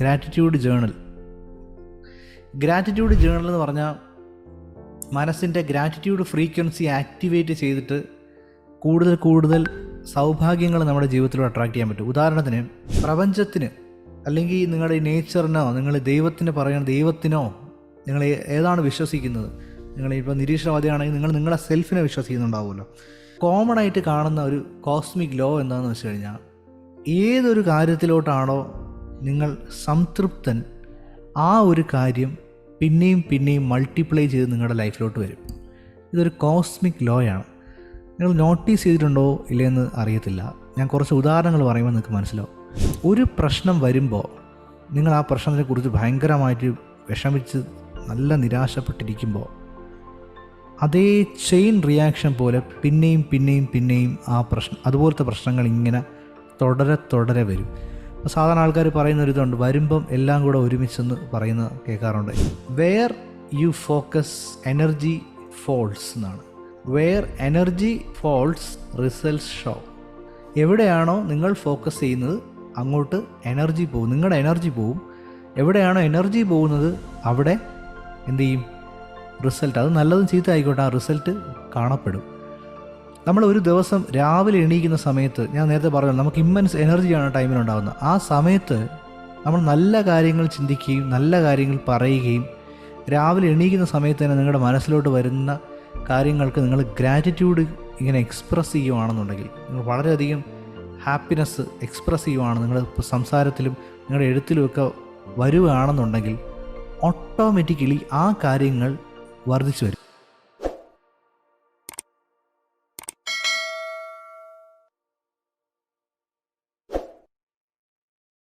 Gratitude journal gratitude journal എന്ന് പറഞ്ഞാൽ മനസ്സിന്റെ ഗ്രാറ്റിറ്റ്യൂഡ് ഫ്രീക്വൻസി ആക്ടിവേറ്റ് ചെയ്തിട്ട് കൂടുതൽ കൂടുതൽ സൗഭാഗ്യങ്ങൾ നമ്മുടെ ജീവിതത്തിൽ അട്രാക്ട് ചെയ്യാൻ പറ്റും. ഉദാഹരണത്തിന് പ്രപഞ്ചത്തിന് അല്ലെങ്കിൽ നിങ്ങളുടെ നേച്ചറിനോ നിങ്ങൾ ദൈവത്തിന് പറയുന്ന ദൈവത്തിനോ നിങ്ങൾ ഏതാണ് വിശ്വസിക്കുന്നത്? നിങ്ങൾ ഇപ്പോൾ നിരീക്ഷണവാദിയാണെങ്കിൽ നിങ്ങൾ നിങ്ങളുടെ സെൽഫിനെ വിശ്വസിക്കുന്നുണ്ടാവുമല്ലോ. കോമൺ ആയിട്ട് കാണുന്ന ഒരു കോസ്മിക് ലോ എന്താണെന്ന് വെച്ച് കഴിഞ്ഞാൽ ഏതൊരു കാര്യത്തിലോട്ടാണോ നിങ്ങൾ സംതൃപ്തൻ. ആ ഒരു കാര്യം പിന്നെയും പിന്നെയും മൾട്ടിപ്ലൈ ചെയ്ത് നിങ്ങളുടെ ലൈഫിലോട്ട് വരും. ഇതൊരു കോസ്മിക് ലോ ആണ്. നിങ്ങൾ നോട്ടീസ് ചെയ്തിട്ടുണ്ടോ ഇല്ലയെന്ന് അറിയത്തില്ല. ഞാൻ കുറച്ച് ഉദാഹരണങ്ങൾ പറയുമ്പോൾ നിങ്ങൾക്ക് മനസ്സിലാവും. ഒരു പ്രശ്നം വരുമ്പോൾ നിങ്ങൾ ആ പ്രശ്നത്തെക്കുറിച്ച് ഭയങ്കരമായിട്ട് വിഷമിച്ച് നല്ല നിരാശപ്പെട്ടിരിക്കുമ്പോൾ അതേ ചെയിൻ റിയാക്ഷൻ പോലെ പിന്നെയും പിന്നെയും പിന്നെയും ആ പ്രശ്നം അതുപോലത്തെ പ്രശ്നങ്ങൾ ഇങ്ങനെ തുടരെ തുടരെ വരും. സാധാരണ ആൾക്കാർ പറയുന്ന ഒരു ഇതുണ്ട് വരുമ്പം എല്ലാം കൂടെ ഒരുമിച്ചെന്ന് പറയുന്ന കേൾക്കാറുണ്ട്. Where you focus energy falls എന്നാണ്. Where energy falls results show എവിടെയാണോ നിങ്ങൾ ഫോക്കസ് ചെയ്യുന്നത് അങ്ങോട്ട് എനർജി പോകും. നിങ്ങളുടെ എനർജി പോവും. എവിടെയാണോ എനർജി പോകുന്നത് അവിടെ എന്ത് ചെയ്യും? റിസൾട്ട് അത് നല്ലതും ചീത്ത ആയിക്കോട്ടെ ആ റിസൾട്ട് കാണപ്പെടും. നമ്മൾ ഒരു ദിവസം രാവിലെ എണീക്കുന്ന സമയത്ത് ഞാൻ നേരത്തെ പറഞ്ഞു നമുക്ക് ഇമ്മൻസ് എനർജിയാണ് ടൈമിലുണ്ടാകുന്നത് ആ സമയത്ത് നമ്മൾ നല്ല കാര്യങ്ങൾ ചിന്തിക്കുകയും നല്ല കാര്യങ്ങൾ പറയുകയും രാവിലെ എണീക്കുന്ന സമയത്ത് തന്നെ നിങ്ങളുടെ മനസ്സിലോട്ട് വരുന്ന കാര്യങ്ങൾക്ക് നിങ്ങൾ ഗ്രാറ്റിറ്റ്യൂഡ് ഇങ്ങനെ എക്സ്പ്രസ് ചെയ്യുവാണെന്നുണ്ടെങ്കിൽ നിങ്ങൾ വളരെയധികം ഹാപ്പിനെസ് എക്സ്പ്രസ് ചെയ്യുവാണ് നിങ്ങൾ സംസാരത്തിലും നിങ്ങളുടെ എഴുത്തിലുമൊക്കെ വരുവാണെന്നുണ്ടെങ്കിൽ ഓട്ടോമാറ്റിക്കലി ആ കാര്യങ്ങൾ വർദ്ധിച്ചു വരും.